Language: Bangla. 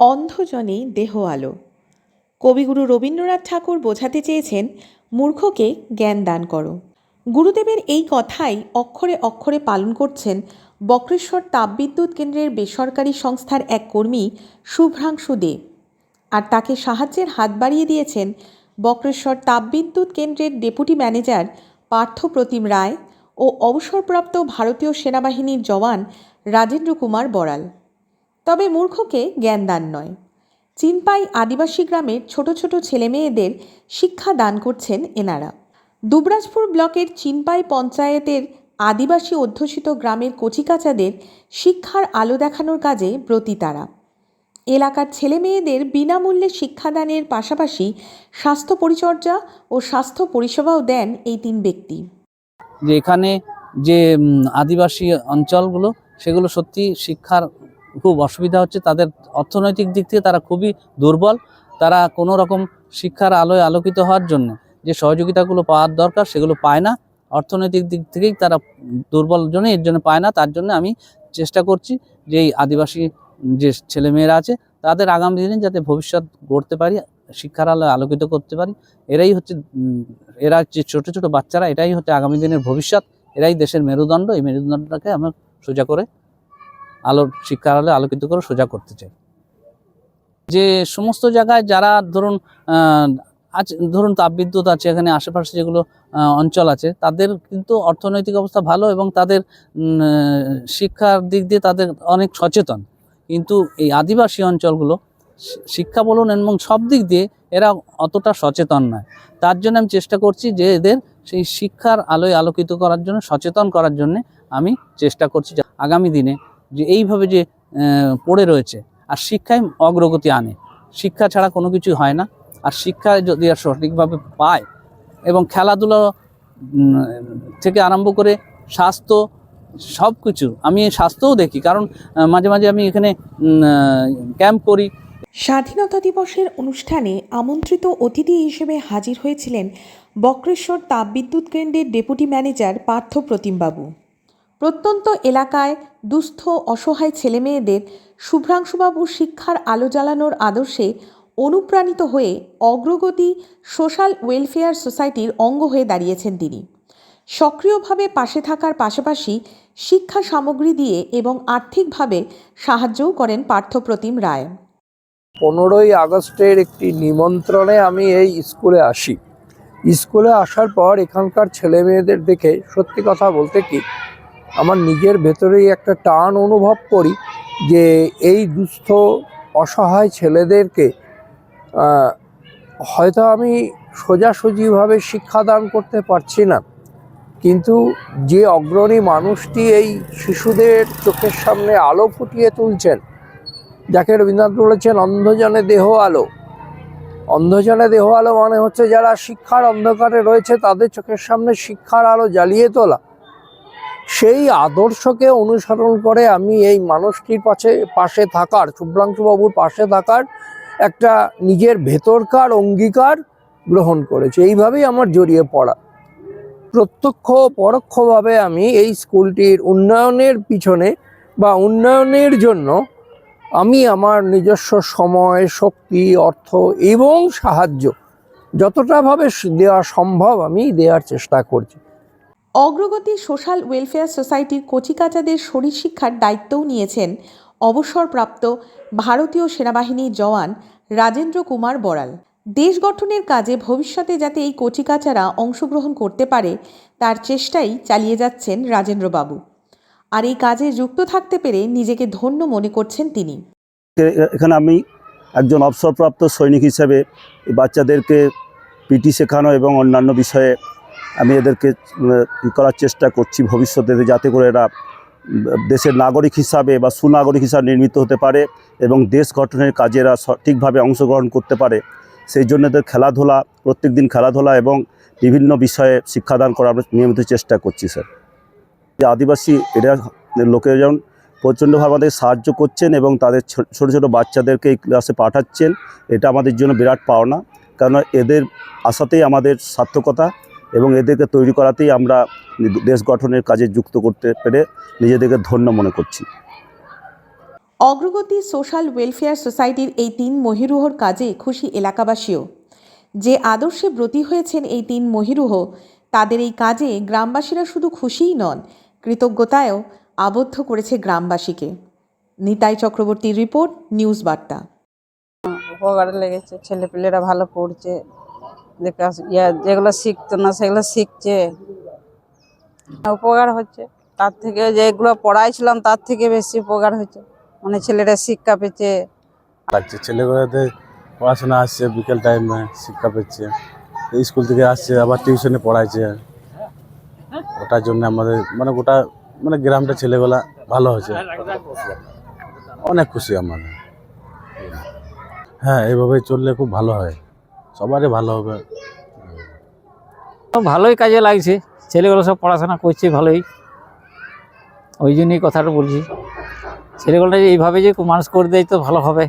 অন্ধজনে দেহ আলো। কবিগুরু রবীন্দ্রনাথ ঠাকুর বোঝাতে চেয়েছেন, মূর্খকে জ্ঞান দান করো। গুরুদেবের এই কথাই অক্ষরে অক্ষরে পালন করছেন বক্রেশ্বর তাপবিদ্যুৎ কেন্দ্রের বেসরকারি সংস্থার এক কর্মী শুভ্রাংশু দে। আর তাকে সাহায্যের হাত বাড়িয়ে দিয়েছেন বক্রেশ্বর তাপবিদ্যুৎ কেন্দ্রের ডেপুটি ম্যানেজার পার্থ প্রতিম রায় ও অবসরপ্রাপ্ত ভারতীয় সেনাবাহিনীর জওয়ান রাজেন্দ্র কুমার বড়াল। তবে মূর্খকে জ্ঞান দান নয়। চিনপাই আদিবাসী গ্রামের ছোট ছোট ছেলেমেয়েদের শিক্ষা দান করছেন এনারা। দুবরাজপুর ব্লকের চিনপাই পঞ্চায়েতের আদিবাসী অধ্যুষিত গ্রামের কচিকাচাদের শিক্ষার আলো দেখানোর কাজে ব্রতী তারা। এলাকার ছেলেমেয়েদের বিনামূল্যে শিক্ষাদানের পাশাপাশি স্বাস্থ্য পরিচর্যা ও স্বাস্থ্য পরিষেবাও দেন এই তিন ব্যক্তি। যে এখানে যে আদিবাসী অঞ্চলগুলো, সেগুলো সত্যি শিক্ষার খুব অসুবিধা হচ্ছে। তাদের অর্থনৈতিক দিক থেকে তারা খুবই দুর্বল। তারা কোনো রকম শিক্ষার আলোয় আলোকিত হওয়ার জন্য যে সহযোগিতাগুলো পাওয়ার দরকার সেগুলো পায় না। অর্থনৈতিক দিক থেকেই তারা দুর্বল জন্য এর জন্য পায় না। তার জন্য আমি চেষ্টা করছি যে এই আদিবাসী যে ছেলেমেয়েরা আছে, তাদের আগামী দিনে যাতে ভবিষ্যৎ গড়তে পারি, শিক্ষার আলোয় আলোকিত করতে পারি। এরাই হচ্ছে এরা যে ছোট ছোট বাচ্চারা এটাই হচ্ছে আগামী দিনের ভবিষ্যৎ। এরাই দেশের মেরুদণ্ড। এই মেরুদণ্ডটাকে আমরা সোজা করে আলোর শিক্ষার আলো আলোকিত করে সোজা করতে চাই। যে সমস্ত জায়গায় যারা ধরুন আছে ধরুন তাপবিদ্যুৎ আছে, এখানে আশেপাশে যেগুলো অঞ্চল আছে, তাদের কিন্তু অর্থনৈতিক অবস্থা ভালো এবং তাদের শিক্ষার দিক দিয়ে তাদের অনেক সচেতন। কিন্তু এই আদিবাসী অঞ্চলগুলো, শিক্ষা বলুন এবং সব দিক দিয়ে এরা অতটা সচেতন নয়। তার জন্য আমি চেষ্টা করছি যে এদের সেই শিক্ষার আলোয় আলোকিত করার জন্য, সচেতন করার জন্য আমি চেষ্টা করছি। আগামী দিনে যে এইভাবে যে পড়ে রয়েছে, আর শিক্ষায় অগ্রগতি আনে। শিক্ষা ছাড়া কোনো কিছু হয় না। আর শিক্ষা যদি আর সঠিকভাবে পায় এবং খেলাধুলো থেকে আরম্ভ করে স্বাস্থ্য সব কিছু আমি স্বাস্থ্যও দেখি, কারণ মাঝে মাঝে আমি এখানে ক্যাম্প করি। স্বাধীনতা দিবসের অনুষ্ঠানে আমন্ত্রিত অতিথি হিসেবে হাজির হয়েছিলেন বক্রেশ্বর তাপবিদ্যুৎ কেন্দ্রের ডেপুটি ম্যানেজার পার্থ প্রতিমবাবু প্রত্যন্ত এলাকায় দুস্থ, অসহায় ছেলেমেয়েদের শুভ্রাংশুবাবু শিক্ষার আলো জ্বালানোর আদর্শে অনুপ্রাণিত হয়ে অগ্রগতি সোশ্যাল ওয়েলফেয়ার সোসাইটির অঙ্গ হয়ে দাঁড়িয়েছেন তিনি। সক্রিয়ভাবে পাশে থাকার পাশাপাশি শিক্ষা সামগ্রী দিয়ে এবং আর্থিকভাবে সাহায্যও করেন পার্থপ্রতিম রায়। পনেরোই আগস্টের একটি নিমন্ত্রণে আমি এই স্কুলে আসি। স্কুলে আসার পর এখানকার ছেলে মেয়েদের দেখে সত্যি কথা বলতে কি আমার নিজের ভেতরেই একটা টান অনুভব করি যে এই দুস্থ, অসহায় ছেলেদেরকে হয়তো আমি সোজাসুজিভাবে শিক্ষাদান করতে পারছি না। কিন্তু যে অগ্রণী মানুষটি এই শিশুদের চোখের সামনে আলো ফুটিয়ে তুলছেন, যাকে রবীন্দ্রনাথ বলেছেন অন্ধজনে দেহ আলো। অন্ধজনে দেহ আলো মানে হচ্ছে যারা শিক্ষার অন্ধকারে রয়েছে, তাদের চোখের সামনে শিক্ষার আলো জ্বালিয়ে তোলা। সেই আদর্শকে অনুসরণ করে আমি এই মানুষটির পাশে পাশে থাকার, শুভ্রাংশুবাবুর পাশে থাকার একটা নিজের ভেতরকার অঙ্গীকার গ্রহণ করেছে। এইভাবেই আমার জড়িয়ে পড়া। প্রত্যক্ষ, পরোক্ষভাবে আমি এই স্কুলটির উন্নয়নের পিছনে বা উন্নয়নের জন্য আমি আমার নিজস্ব সময়, শক্তি, অর্থ এবং সাহায্য যতটাভাবে দেওয়া সম্ভব আমি দেওয়ার চেষ্টা করছি। অগ্রগতি সোশ্যাল ওয়েলফেয়ার সোসাইটির কচিকাচাদের শরীর শিক্ষার দায়িত্বও নিয়েছেন অবসরপ্রাপ্ত ভারতীয় সেনাবাহিনীর জওয়ান রাজেন্দ্র কুমার বড়াল দেশ গঠনের কাজে ভবিষ্যতে যাতে এই কচিকাচারা অংশগ্রহণ করতে পারে, তার চেষ্টাই চালিয়ে যাচ্ছেন রাজেন্দ্রবাবু। আর এই কাজে যুক্ত থাকতে পেরে নিজেকে ধন্য মনে করছেন তিনি। এখানে আমি একজন অবসরপ্রাপ্ত সৈনিক হিসেবে বাচ্চাদেরকে পিটি শেখানো এবং অন্যান্য বিষয়ে আমি এদেরকে করার চেষ্টা করছি ভবিষ্যতে যাতে করে এরা দেশের নাগরিক হিসাবে বা সুনাগরিক হিসাবে নির্মিত হতে পারে এবং দেশ গঠনের কাজে এরা সঠিকভাবে অংশগ্রহণ করতে পারে। সেই জন্য এদের খেলাধুলা প্রত্যেক দিন খেলাধুলা এবং বিভিন্ন বিষয়ে শিক্ষাদান করার আমরা নিয়মিত চেষ্টা করছি, স্যার। যে আদিবাসী এরা লোকেরা যেমন প্রচণ্ডভাবে আমাদের সাহায্য করছেন এবং তাদের ছোট ছোট বাচ্চাদেরকে এই ক্লাসে পাঠাচ্ছেন। এটা আমাদের জন্য বিরাট পাওনা। কারণ এদের আশাতেই আমাদের সার্থকতা এবং এদেরকে তৈরি করাতেই আমরা দেশ গঠনের কাজে যুক্ত করতে পেরে নিজেদেরকে ধন্য মনে করছি। অগ্রগতি সোশ্যাল ওয়েলফেয়ার সোসাইটির এই তিন মহিরুহর কাজে খুশি এলাকাবাসীও। যে আদর্শে ব্রতী হয়েছেন এই তিন মহিরুহ তাদের এই কাজে গ্রামবাসীরা শুধু খুশিই নন কৃতজ্ঞতায়ও আবদ্ধ করেছে গ্রামবাসীকে। নিতাই চক্রবর্তীর রিপোর্ট নিউজ বার্তা। উপকার লেগেছে ছেলেপিলেরা ভালো পড়ছে। দেখা ইয়া, যেগুলো শিখতো না, সেগুলো শিখছে। উপকার হচ্ছে। তার থেকে যেগুলো পড়াইছিলাম, তার থেকে বেশি উপকার হচ্ছে। মানে ছেলেরা শিক্ষা পেয়েছে। লাগছে। ছেলেগুলোদের পড়াশোনা আসছে, বিকেল টাইমে শিক্ষা পেচ্ছে স্কুল থেকে আসছে, আবার টিউশনে পড়াইছে। ওটার জন্য আমাদের মানে গোটা মানে গ্রামটা ছেলেগুলা ভালো হয়েছে। অনেক খুশি আমাদের। হ্যাঁ এইভাবে চললে খুব ভালো হয়। সবারই ভালো হবে। ভালোই কাজে লাগছে। ছেলেগুলো সব পড়াশোনা করছে ভালোই। ওই জন্যই কথাটা বলছি। ছেলেগুলো এইভাবে যে মানুষ করে দেয় তো ভালো হবে।